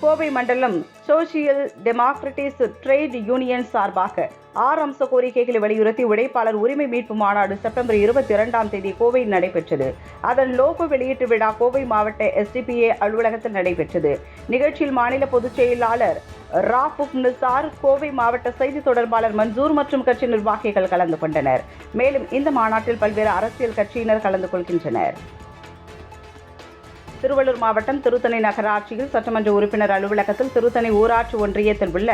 கோவை மண்டலம் social Democritus trade union சார்பாக ஆறு அம்ச கோரிக்கைகளை வலியுறுத்தி உழைப்பாளர் உரிமை மீட்பு மாநாடு செப்டம்பர் இருபத்தி இரண்டாம் தேதி கோவையில் நடைபெற்றது. அதன் லோகோ வெளியீட்டு விழா கோவை மாவட்ட எஸ்டிபிஏ அலுவலகத்தில் நடைபெற்றது. நிகழ்ச்சியில் மாநில பொதுச் செயலாளர் ராஃபுக் நிசார் கோவை மாவட்ட செய்தி தொடர்பாளர் மன்சூர் மற்றும் கட்சி நிர்வாகிகள் கலந்து கொண்டனர். மேலும் இந்த மாநாட்டில் பல்வேறு அரசியல் கட்சியினர் கலந்து கொள்கின்றனர். திருவள்ளூர் மாவட்டம் திருத்தணி நகராட்சியில் சட்டமன்ற உறுப்பினர் அலுவலகத்தில் திருத்தணி ஊராட்சி ஒன்றியத்தில் உள்ள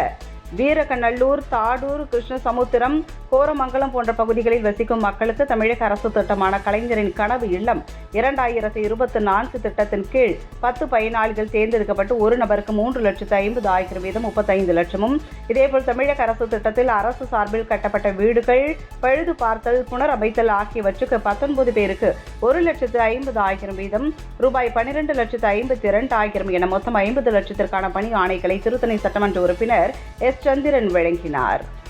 வீரகநல்லூர் தாடூர் கிருஷ்ணசமுத்திரம் கோரமங்கலம் போன்ற பகுதிகளில் வசிக்கும் மக்களுக்கு தமிழக அரசு திட்டமான கலைஞரின் கனவு இல்லம். இரண்டாயிரத்தி இருபத்தி நான்கு திட்டத்தின் கீழ் பத்து பயனாளிகள் தேர்ந்தெடுக்கப்பட்டு ஒரு நபருக்கு மூன்று லட்சத்து ஐம்பது ஆயிரம் வீதம் முப்பத்தைந்து லட்சமும். இதேபோல் தமிழக அரசு திட்டத்தில் அரசு சார்பில் கட்டப்பட்ட வீடுகள் பழுது பார்த்தல் புனரமைத்தல் ஆகியவற்றுக்கு பத்தொன்பது பேருக்கு ஒரு லட்சத்து ஐம்பது ஆயிரம் வீதம் ரூபாய் பனிரெண்டு லட்சத்து ஐம்பத்தி இரண்டு ஆயிரம் என மொத்தம் ஐம்பது லட்சத்திற்கான பணி ஆணைகளை திருத்தணி சட்டமன்ற உறுப்பினர் எஸ். சந்திரன் வழங்கினார்.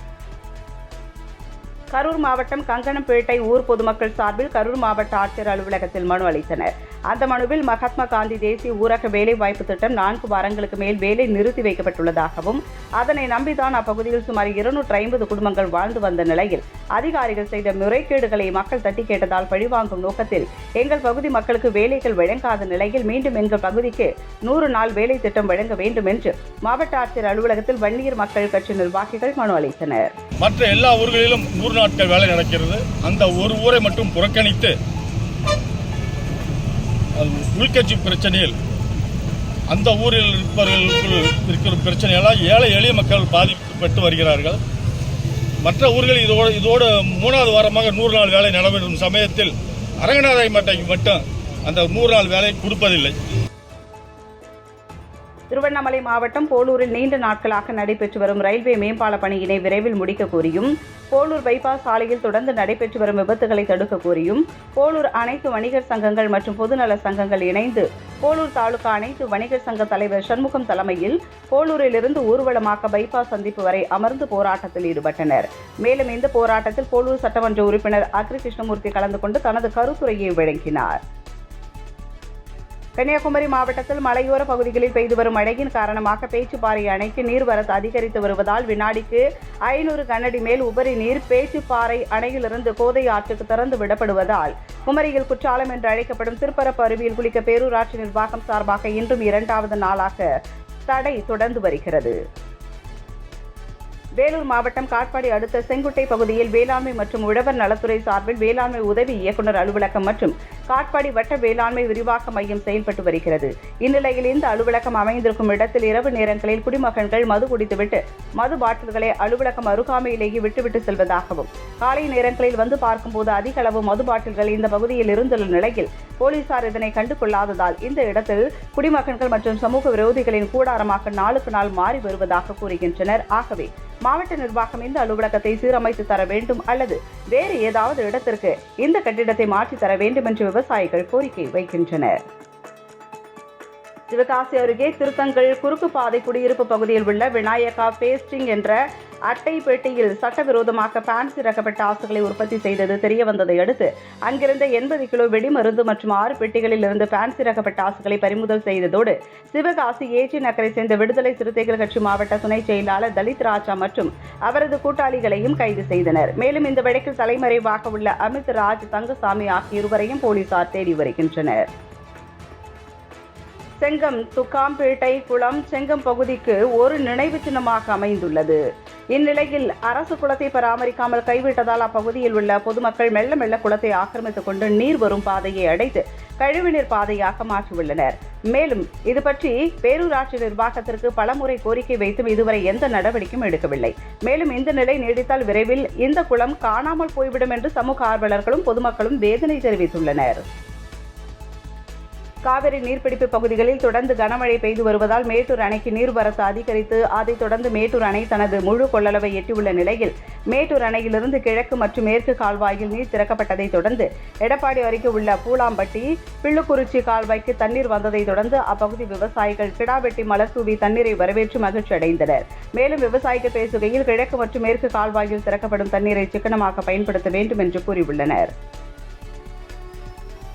கரூர் மாவட்டம் கங்கணம்பேட்டை ஊர் பொதுமக்கள் சார்பில் கரூர் மாவட்ட ஆட்சியர் அலுவலகத்தில் மனு அளித்தனர். அந்த மனுவில் மகாத்மா காந்தி தேசிய ஊரக வேலைவாய்ப்பு திட்டம் நான்கு வாரங்களுக்கு மேல் வேலை நிறுத்தி வைக்கப்பட்டுள்ளதாகவும் அதனை நம்பிதான் அப்பகுதியில் சுமார் இருநூற்று ஐம்பது குடும்பங்கள் வாழ்ந்து வந்த நிலையில் அதிகாரிகள் செய்த முறைகேடுகளை மக்கள் தட்டி கேட்டதால் பழிவாங்கும் நோக்கத்தில் எங்கள் பகுதி மக்களுக்கு வேலைகள் வழங்காத நிலையில் மீண்டும் எங்கள் பகுதிக்கு நூறு நாள் வேலை திட்டம் வழங்க வேண்டும் என்று மாவட்ட ஆட்சியர் அலுவலகத்தில் வன்னியர் மக்கள் கட்சி நிர்வாகிகள் மனு அளித்தனர். மற்ற எல்லா ஊர்களிலும் நூறு நாட்கள் வேலை நடக்கிறது. அந்த ஒரு ஊரை மட்டும் புறக்கணித்து அது உள்கட்சி பிரச்சனையில் அந்த ஊரில் இருப்பவர்களுக்குள் இருக்கிற பிரச்சனையெல்லாம் ஏழை எளிய மக்கள் பாதிக்கப்பட்டு வருகிறார்கள். மற்ற ஊர்களில் இதோடு இதோடு மூணாவது வாரமாக நூறு நாள் வேலை நடைபெறும் சமயத்தில் அரங்கநாதை மட்டைக்கு மட்டும் அந்த நூறு நாள் வேலை கொடுப்பதில்லை. திருவண்ணாமலை மாவட்டம் போலூரில் நீண்ட நாட்களாக நடைபெற்று வரும் ரயில்வே மேம்பால பணியினை விரைவில் முடிக்க கோரியும் போலூர் பைபாஸ் சாலையில் தொடர்ந்து நடைபெற்று வரும் விபத்துகளை தடுக்க கோரியும் போலூர் அனைத்து வணிகர் சங்கங்கள் மற்றும் பொதுநல சங்கங்கள் இணைந்து போலூர் தாலுகா அனைத்து வணிகர் சங்க தலைவர் சண்முகம் தலைமையில் போலூரிலிருந்து ஊர்வலமாக்க பைபாஸ் சந்திப்பு வரை அமர்ந்து போராட்டத்தில் ஈடுபட்டனர். மேலும் இந்த போராட்டத்தில் போலூர் சட்டமன்ற உறுப்பினர் அக்ரி கிருஷ்ணமூர்த்தி கலந்து கொண்டு தனது கருத்துரையை வழங்கினார் கன்னியாகுமரி மாவட்டத்தில் மலையோர பகுதிகளில் பெய்து வரும் மழையின் காரணமாக பேச்சுப்பாறை அணைக்கு நீர்வரத்து அதிகரித்து வருவதால் வினாடிக்கு ஐநூறு கனஅடி மேல் உபரி நீர் பேச்சுப்பாறை அணையிலிருந்து கோதை ஆற்றுக்கு திறந்து விடப்படுவதால் குமரியில் குற்றாலம் என்று அழைக்கப்படும் திருப்பரப்பு அருவியில் குளிக்க பேரூராட்சி நிர்வாகம் சார்பாக இன்றும் இரண்டாவது நாளாக தடை தொடர்ந்து வருகிறது. வேலூர் மாவட்டம் காட்பாடி அடுத்த செங்குட்டை பகுதியில் வேளாண்மை மற்றும் உழவர் நலத்துறை சார்பில் வேளாண்மை உதவி இயக்குநர் அலுவலகம் மற்றும் காட்பாடி வட்ட வேளாண்மை விரிவாக்க மையம் செயல்பட்டு வருகிறது. இந்நிலையில் இந்த அலுவலகம் அமைந்திருக்கும் இடத்தில் இரவு நேரங்களில் குடிமகன்கள் மது குடித்துவிட்டு மது பாட்டில்களை அலுவலகம் அருகாமையிலேயே விட்டுவிட்டு செல்வதாகவும் காலை நேரங்களில் வந்து பார்க்கும்போது அதிக அளவு மது பாட்டில்கள் இந்த பகுதியில் இருந்துள்ள நிலையில் போலீசார் இதனை கண்டு கொள்ளாததால் இந்த இடத்தில் குடிமகன்கள் மற்றும் சமூக விரோதிகளின் கூடாரமாக நாளுக்கு நாள் மாறி வருவதாக கூறுகின்றனர். ஆகவே மாவட்ட நிர்வாகம் இந்த அலுவலகத்தை சீரமைத்து தர வேண்டும் அல்லது வேறு ஏதாவது இடத்திற்கு இந்த கட்டிடத்தை மாற்றி தர வேண்டும் என்று விவசாயிகள் கோரிக்கை வைக்கின்றனர். சிவகாசி அருகே திருத்தங்கள் குறுக்கு பாதை குடியிருப்பு பகுதியில் உள்ள விநாயகா பேஸ்டிங் என்ற அட்டை சட்டவிரோதமாக பான்சி ரக பட்டாசுகளை உற்பத்தி செய்தது தெரிய வந்ததை அடுத்து அங்கிருந்த எண்பது கிலோ வெடிமருந்து மற்றும் ஆறு பெட்டிகளில் இருந்து பான்சி ரக பட்டாசுகளை பறிமுதல் செய்ததோடு சிவகாசி ஏஜி நகரை சேர்ந்த விடுதலை சிறுத்தைகள் கட்சி மாவட்ட துணை செயலாளர் தலித் ராஜா மற்றும் அவரது கூட்டாளிகளையும் கைது செய்தனர். மேலும் இந்த வழக்கில் தலைமறைவாக உள்ள அமித் ராஜ் தங்கசாமி ஆகிய இருவரையும் போலீசார் தேடி வருகின்றனர். செங்கம் துக்காம்பேட்டை குளம் செங்கம் பகுதிக்கு ஒரு நினைவு சின்னமாக அமைந்துள்ளது. இந்நிலையில் அரசு குளத்தை பராமரிக்காமல் கைவிட்டதால் அப்பகுதியில் உள்ள பொதுமக்கள் மெல்ல மெல்ல குளத்தை ஆக்கிரமித்துக் கொண்டு நீர் வரும் பாதையை அடைத்து கழிவுநீர் பாதையாக மாற்றியுள்ளனர். மேலும் இது பற்றி பேரூராட்சி நிர்வாகத்திற்கு பலமுறை கோரிக்கை வைத்தும் இதுவரை எந்த நடவடிக்கையும் எடுக்கவில்லை. மேலும் இந்த நிலை நீடித்தால் விரைவில் இந்த குளம் காணாமல் போய்விடும் என்று சமூக ஆர்வலர்களும் பொதுமக்களும் வேதனை தெரிவித்துள்ளனர். காவிரி நீர்பிடிப்பு பகுதிகளில் தொடர்ந்து கனமழை பெய்து வருவதால் மேட்டூர் அணைக்கு நீர்வரத்து அதிகரித்து அதைத் தொடர்ந்து மேட்டூர் அணை தனது முழு கொள்ளளவை எட்டியுள்ள நிலையில் மேட்டூர் அணையிலிருந்து கிழக்கு மற்றும் மேற்கு கால்வாயில் நீர் திறக்கப்பட்டதைத் தொடர்ந்து எடப்பாடி அருகே உள்ள பூலாம்பட்டி பிள்ளுக்குறிச்சி கால்வாய்க்கு தண்ணீர் வந்ததைத் தொடர்ந்து அப்பகுதி விவசாயிகள் கிடாவெட்டி மலர் தூவி தண்ணீரை வரவேற்று மகிழ்ச்சி அடைந்தனர். மேலும் விவசாயிகள் பேசுகையில் கிழக்கு மற்றும் மேற்கு கால்வாயில் திறக்கப்படும் தண்ணீரை சிக்கனமாக பயன்படுத்த வேண்டும் என்று கூறியுள்ளனர்.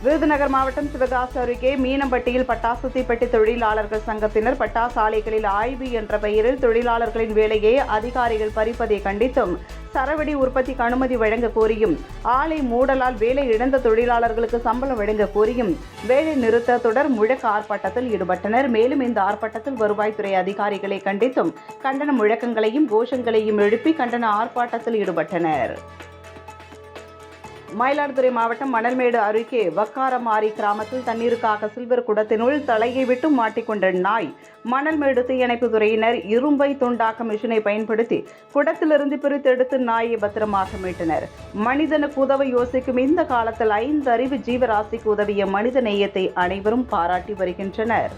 விருதுநகர் மாவட்டம் சிவகாசி அருகே மீனம்பட்டியில் பட்டாசு தீப்பெட்டி தொழிலாளர்கள் சங்கத்தினர் பட்டாசு ஆலைகளில் ஆய்வு என்ற பெயரில் தொழிலாளர்களின் வேலையை அதிகாரிகள் பறிப்பதை கண்டித்தும் சரவெடி உற்பத்திக்கு அனுமதி வழங்க கோரியும் ஆலை மூடலால் வேலை இழந்த தொழிலாளர்களுக்கு சம்பளம் வழங்க கோரியும் வேலை நிறுத்த தொடர் முழக்க ஆர்ப்பாட்டத்தில் ஈடுபட்டனர். மேலும் இந்த ஆர்ப்பாட்டத்தில் வருவாய்த்துறை அதிகாரிகளை கண்டித்தும் கண்டன முழக்கங்களையும் கோஷங்களையும் எழுப்பி கண்டன ஆர்ப்பாட்டத்தில் ஈடுபட்டனர். மயிலாடுதுறை மாவட்டம் மணல்மேடு அருகே வக்காரமாரி கிராமத்தில் தண்ணீருக்காக சில்வர் குடத்தினுள் தலையை விட்டு மாட்டிக்கொண்ட நாய் மணல்மேடு தீயணைப்பு துறையினர் இரும்பை துண்டாக்க மிஷினை பயன்படுத்தி குடத்திலிருந்து பிரித்தெடுத்து நாயை பத்திரமாக மீட்டனர். மனிதனுக்கு உதவ யோசிக்கும் இந்த காலத்தில் ஐந்து அறிவு ஜீவராசிக்கு உதவிய மனித நேயத்தை அனைவரும் பாராட்டி வருகின்றனர்.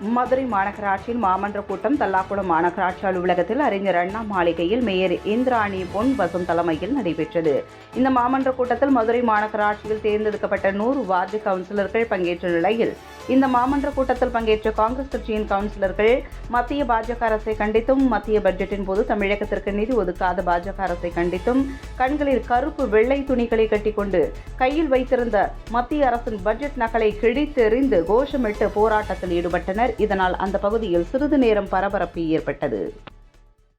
மதுரை மாநகராட்சியின் மாமன்ற கூட்டம் தல்லாக்குளம் மாநகராட்சி அலுவலகத்தில் அறிஞர் அண்ணா மாளிகையில் மேயர் இந்திராணி பொன் வசம் தலைமையில் நடைபெற்றது. இந்த மாமன்ற கூட்டத்தில் மதுரை மாநகராட்சியில் தேர்ந்தெடுக்கப்பட்ட நூறு வார்டு கவுன்சிலர்கள் பங்கேற்ற நிலையில் இந்த மாமன்ற கூட்டத்தில் பங்கேற்ற காங்கிரஸ் கட்சியின் கவுன்சிலர்கள் மத்திய பாஜக அரசை கண்டித்தும் மத்திய பட்ஜெட்டின் போது தமிழகத்திற்கு நிதி ஒதுக்காத பாஜக அரசை கண்டித்தும் கண்களில் கருப்பு வெள்ளை துணிகளை கட்டிக்கொண்டு கையில் வைத்திருந்த மத்திய அரசின் பட்ஜெட் நகலை கிழித்தெறிந்து கோஷமிட்டு போராட்டத்தில் ஈடுபட்டனர். இதனால் அந்த பகுதியில் சிறிது நேரம் பரபரப்பு ஏற்பட்டது.